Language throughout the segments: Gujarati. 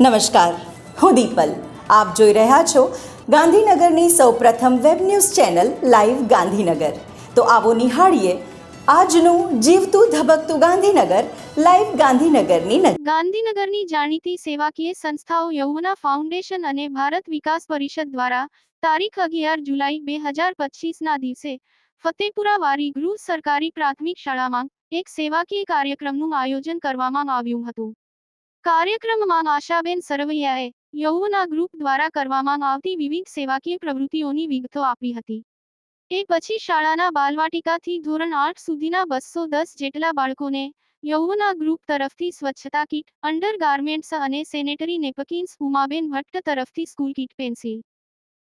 નમસ્કાર. હું દીપલ. આપ જોઈ રહ્યા છો ગાંધીનગરની સૌપ્રથમ web news channel live Gandhinagar. તો આવો નિહાળીએ આજનું જીવતું ધબકતું ગાંધીનગર લાઈવ ગાંધીનગરની ગાંધીનગરની જાણીતી સેવાકીય સંસ્થાઓ યૌવના ફાઉન્ડેશન અને ભારત વિકાસ પરિષદ દ્વારા તારીખ અગિયાર જુલાઈ બે હજાર પચીસના દિવસે ફતેપુરા વારી ગૃહ સરકારી પ્રાથમિક શાળામાં એક સેવાકીય કાર્યક્રમનું આયોજન કરવામાં આવ્યું હતું. કાર્યક્રમમાં આશાબેન સરવૈયાએ યૌવના ગ્રુપ દ્વારા કરવામાં આવતી વિવિધ સેવાકીય પ્રવૃત્તિઓની વિગતો આપી હતી. એ પછી શાળાના બાલવાટિકાથી ધોરણ આઠ સુધીના બસો દસ જેટલા બાળકોને યૌવના ગ્રુપ તરફથી સ્વચ્છતા કીટ, અંડર ગાર્મેન્ટ્સ અને સેનેટરી નેપકિન્સ ઉમાબેન ભટ્ટ તરફથી સ્કૂલ કીટ, પેન્સિલ,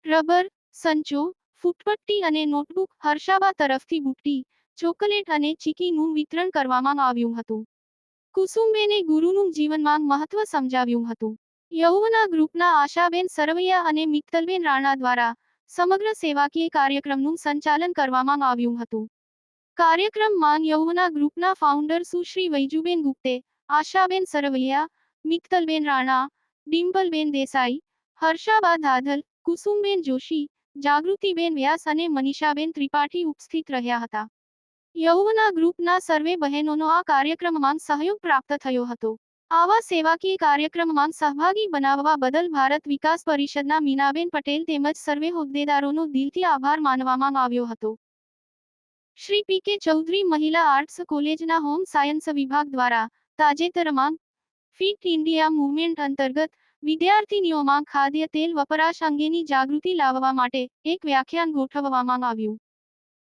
રબર, સંચો, ફૂટપટ્ટી અને નોટબુક હર્ષાબા તરફથી બુટ્ટી, ચોકલેટ અને ચીકીનું વિતરણ કરવામાં આવ્યું હતું. કુસુમબેને ગુરુનું જીવનમાં મહત્વ સમજાવ્યું હતું. યૌવના ગ્રુપના આશાબેન સરવૈયા અને મિત્તલબેન રાણા દ્વારા સમગ્ર સેવાકીય કાર્યક્રમનું સંચાલન કરવામાં આવ્યું હતું. કાર્યક્રમમાં યૌવના ગ્રુપના ફાઉન્ડર સુશ્રી વૈજુબેન ગુપ્તે, આશાબેન સરવૈયા, મિત્તલબેન રાણા, ડિમ્પલબેન દેસાઈ હર્ષાબા ધાધલ કુસુમબેન જોશી, જાગૃતિબેન વ્યાસ અને મનીષાબેન ત્રિપાઠી ઉપસ્થિત રહ્યા હતા. યૌવના ગ્રુપના સર્વે બહેનોનો આ કાર્યક્રમમાં સહયોગ પ્રાપ્ત થયો હતો. આવા સેવાકીય કાર્યક્રમમાં સહભાગી બનાવવા બદલ ભારત વિકાસ પરિષદના મીનાબેન પટેલ તેમજ સર્વે હોદ્દેદારોનો દિલથી આભાર માનવામાં આવ્યો હતો. શ્રી પી કે ચૌધરી મહિલા આર્ટ્સ કોલેજના હોમ સાયન્સ વિભાગ દ્વારા તાજેતરમાં ફિટ ઇન્ડિયા મુવમેન્ટ અંતર્ગત વિદ્યાર્થીનીઓમાં ખાદ્ય તેલ વપરાશ અંગેની જાગૃતિ લાવવા માટે એક વ્યાખ્યાન ગોઠવવામાં આવ્યું.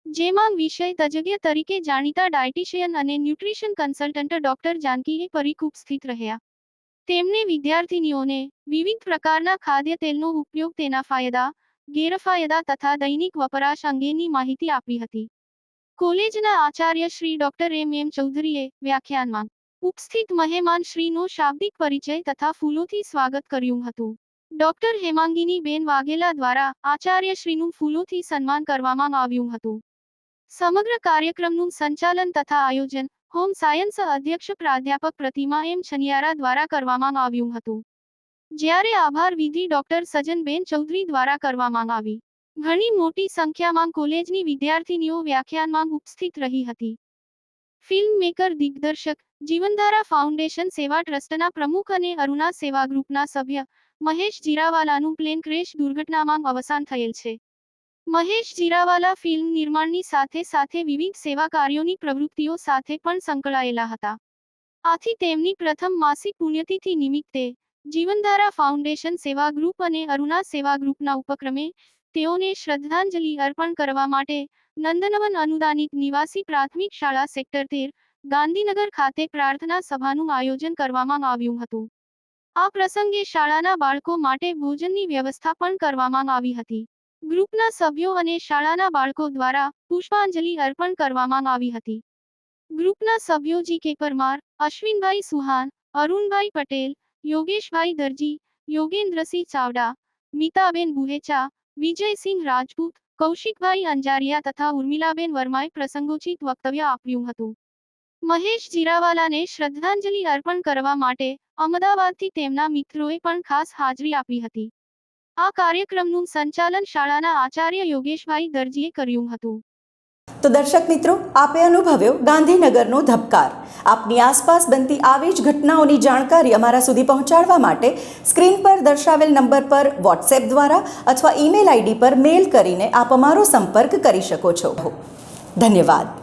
જેમાં વિષય તજજ્ઞ તરીકે જાણીતા ડાયટીશિયન અને ન્યુટ્રિશન કન્સલ્ટન્ટ ડોક્ટર જાનકીએ પરીખ ઉપસ્થિત રહ્યા. તેમણે વિદ્યાર્થીનીઓને વિવિધ પ્રકારના ખાદ્ય તેલનો ઉપયોગ તેના ફાયદા, ગેરફાયદા તથા દૈનિક વપરાશ અંગેની માહિતી આપી હતી. કોલેજના આચાર્ય શ્રી ડોક્ટર એમ એમ ચૌધરીએ વ્યાખ્યાનમાં ઉપસ્થિત મહેમાન શ્રીનો શાબ્દિક પરિચય તથા ફૂલોથી સ્વાગત કર્યું હતું. ડોક્ટર હેમાંગીની બેન વાઘેલા દ્વારા આચાર્ય શ્રીનું ફૂલોથી સન્માન કરવામાં આવ્યું હતું. સમગ્ર કાર્યક્રમનું સંચાલન તથા આયોજન હોમ સાયન્સ અધ્યક્ષ પ્રાધ્યાપક પ્રતિમા એમ છનિયારા દ્વારા કરવામાં આવ્યું હતું. જ્યારે આભાર વિધિ ડોક્ટર સજનબેન ચૌધરી દ્વારા કરવામાં આવી. ઘણી મોટી સંખ્યામાં કોલેજની વિદ્યાર્થીનીઓ વ્યાખ્યાનમાં ઉપસ્થિત રહી હતી. ફિલ્મ મેકર દિગ્દર્શક, જીવનધારા ફાઉન્ડેશન સેવા ટ્રસ્ટના પ્રમુખ અને અરુણા સેવા ગ્રુપના સભ્ય, મહેશ જીરાવાલાનું પ્લેન ક્રેશ દુર્ઘટનામાં અવસાન થયેલ છે. મહેશ જીરાવાલા ફિલ્મ નિર્માણની સાથે સાથે વિવિધ સેવા કાર્યોની પ્રવૃત્તિઓ સાથે પણ સંકળાયેલા હતા. આથી તેમની પ્રથમ માસિક પુણ્યતિથિ નિમિત્તે જીવનધારા ફાઉન્ડેશન સેવા ગ્રુપ અને અરુણા સેવા ગ્રુપના ઉપક્રમે તેઓને શ્રદ્ધાંજલિ અર્પણ કરવા માટે નંદનવન અનુદાનિત નિવાસી પ્રાથમિક શાળા સેક્ટર તેર, ગાંધીનગર ખાતે પ્રાર્થના સભાનું આયોજન કરવામાં આવ્યું હતું. આ પ્રસંગે શાળાના બાળકો માટે ભોજનની વ્યવસ્થા પણ કરવામાં આવી હતી. ગ્રુપના સભ્યો અને શાળાના બાળકો દ્વારા પુષ્પાંજલિ અર્પણ કરવામાં આવી હતી. ગ્રુપના સભ્યો જી. કે. પરમાર, અશ્વિનભાઈ સુહાન, અરુણભાઈ પટેલ, યોગેશભાઈ દરજી, યોગેન્દ્રસિંહ ચાવડા, મીતાબેન બુહેચા, વિજયસિંહ રાજપૂત, કૌશિકભાઈ અંજારિયા તથા ઉર્મિલાબેન વર્માએ પ્રસંગોચિત વક્તવ્ય આપ્યું હતું. મહેશ જીરાવાલાને શ્રદ્ધાંજલિ અર્પણ કરવા માટે અમદાવાદથી તેમના મિત્રોએ પણ ખાસ હાજરી આપી હતી. આ કાર્યક્રમનું સંચાલન શાળાના આચાર્ય યોગેશભાઈ દરજીએ કર્યું હતું. તો દર્શક મિત્રો, આપે અનુભવ્યો ગાંધીનગરનો ધબકાર. આપની આસપાસ બનતી આવી જ ઘટનાઓની જાણકારી અમારા સુધી પહોંચાડવા માટે સ્ક્રીન પર દર્શાવેલ નંબર પર વોટ્સએપ દ્વારા અથવા ઈમેલ આઈડી પર મેલ કરીને આપ અમારો સંપર્ક કરી શકો છો. ધન્યવાદ.